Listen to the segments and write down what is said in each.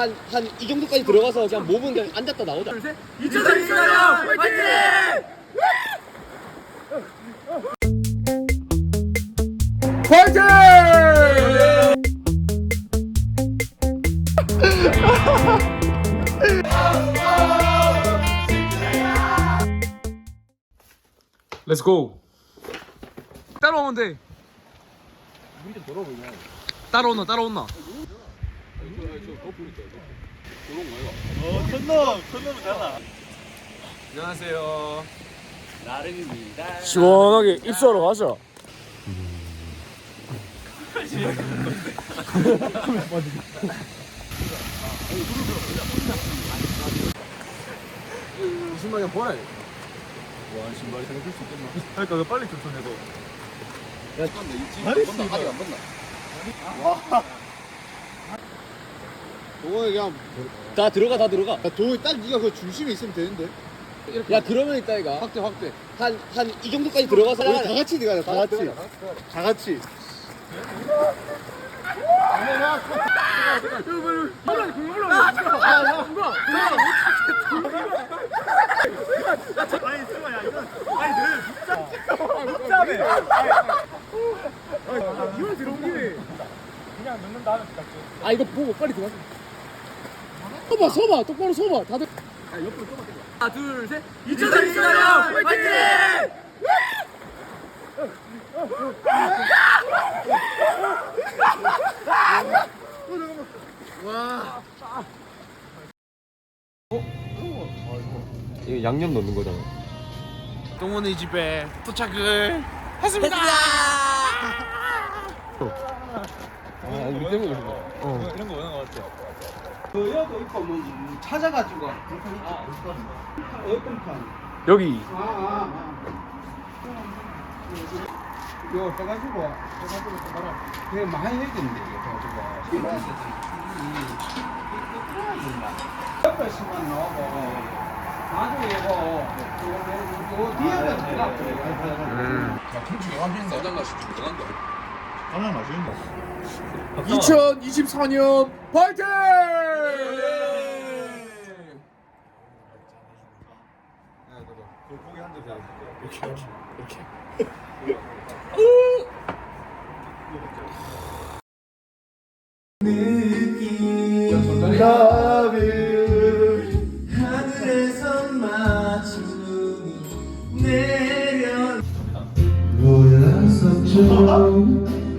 한 한 이 정도까지 들어가서 그냥 몸은 그냥 앉았다 나오자. 2024년 화이팅! 렛츠 고. 따라오면 돼. 따라온나 따라온나. 안녕하세요. 나름입니다. 시원하게 입수하러 가자. 신발이 보라. 와 신발이 생길 수 있겠나? 그러니까 그 빨리 추천해도. 동호이 그냥 다 들어가 다 들어가. 야, 동호이 딱 네가 그 중심에 있으면 되는데. 야 그러면 있다 이가. 확대 확대. 한 한 이 정도까지 들어가서 우리 다 같이 들어가자. 다 같이. 들어가자. 다 같이. 아 이거 보고 빨리 들어가. 서봐 서봐 똑바로 서봐 다들. 하나 둘 셋. 2024년 화이팅! 이거 양념 넣는 거잖아. 동훈이 집에 도착을 했습니다. 아 우리 때문에 그런 거. 어. 이런 거 원하는 것 같아. 여도 있고 뭐 찾아가지고 어떤 판? 여기 아, 아, 아. 이거 해가지고 해가지고 봐라. 되게 많이 해야겠는데 이거 해가지고. 이거 옆에서만 넣고 나중에 이거 이거 이거 뒤에는 내가 음. 하나 맛있는데. 2024년 파이팅! 하늘에서 마치 내려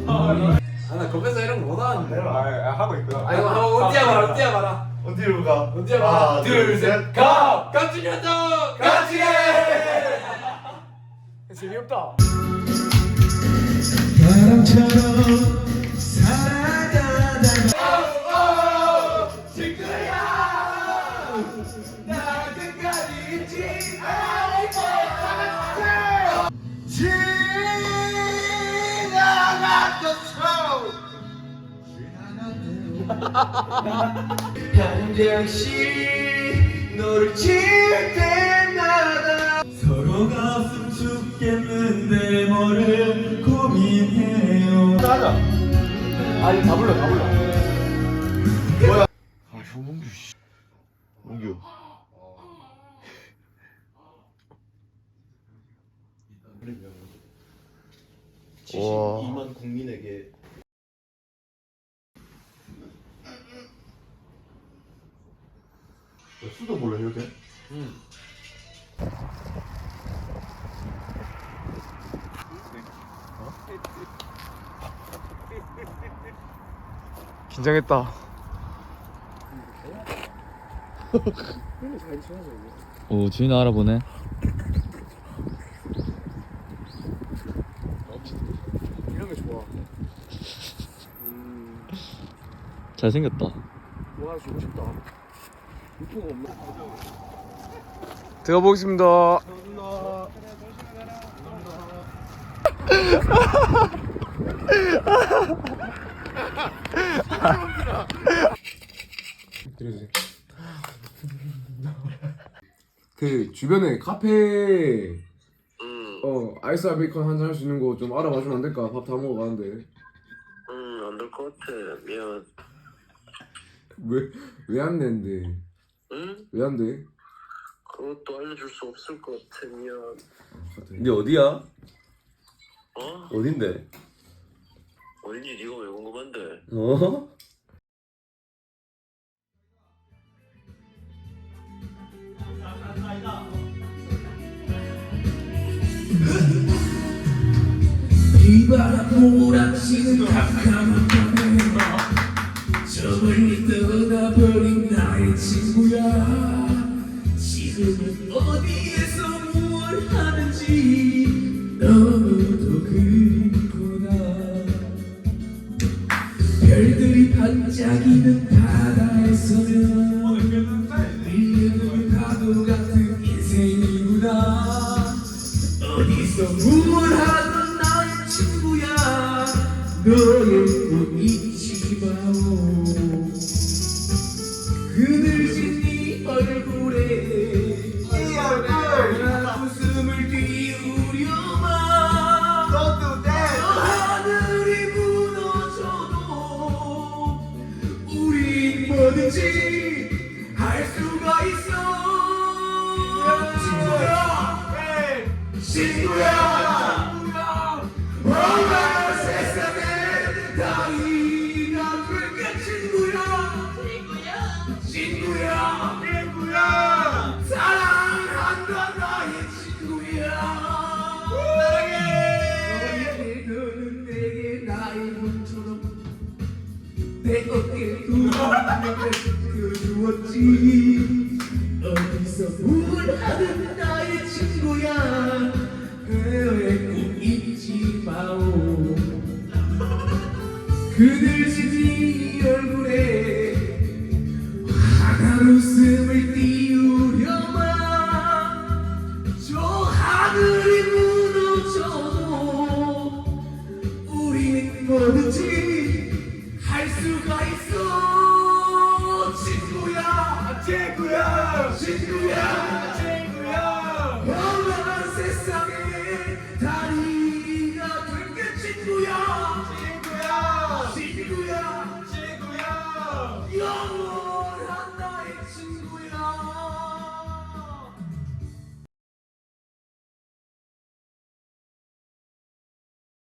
아나 거기서 이런 거 못하는데. 아, 하고 있고요. 아 이거 한번 어디야 봐라 어디야 봐라. 어디로 가? 어디야 봐라. 하나, 둘, 셋. 가. 같이 간다. 같이 해. 재미없다. 한장씩 너를 칠 때마다 서로가 없음 죽겠는데 뭐를 고민해요. 아니 다 불러 다 불러. 아 형몽규 씨 몽규. 와. 2만 국민에게 긴장했다. 오 주인 알아보네 이런 게 좋아. 잘생겼다 와 주고 싶다. 유포가 없나? 들어보겠습니다. 들어주세요. 그 주변에 카페 어 아이스 아메리카노 한잔 할 수 있는 거 좀 알아봐 주면 안 될까? 밥 다 먹어 가는데 음, 안 될 것 같아. 미안. 왜왜 안 되는데? 응? 왜 안 돼? 그것도 알려줄 수 없을 것 같아 미안 이게 어디야? 어? 어딘데? 어딘지 네가 왜 궁금한데 어? 바람 몰아치는 캄캄한 밤에 저 멀리 떠나버린 나의 친구야. 지금은 어디에서 무얼 하는지 너 그늘진 네 얼굴에 나 웃음을 띄우려마. 저 하늘이 무너져도 우린 뭐든지 할 수가 있어. 친구야. 친구야 내 어깨에 두번을 그주었지. 어디서 우울하는 나의 친구야. 꿈 잊지 마오. 그들진 네 얼굴에 환한 웃음을 띄우려마. 저 하늘이 무너져도 우리는 뭐든지 할 수가 있어. 친구야 친구야 친구야 친구야. 험한 세상에 다리가 된게 친구야. 친구야 친구야 친구야. 영원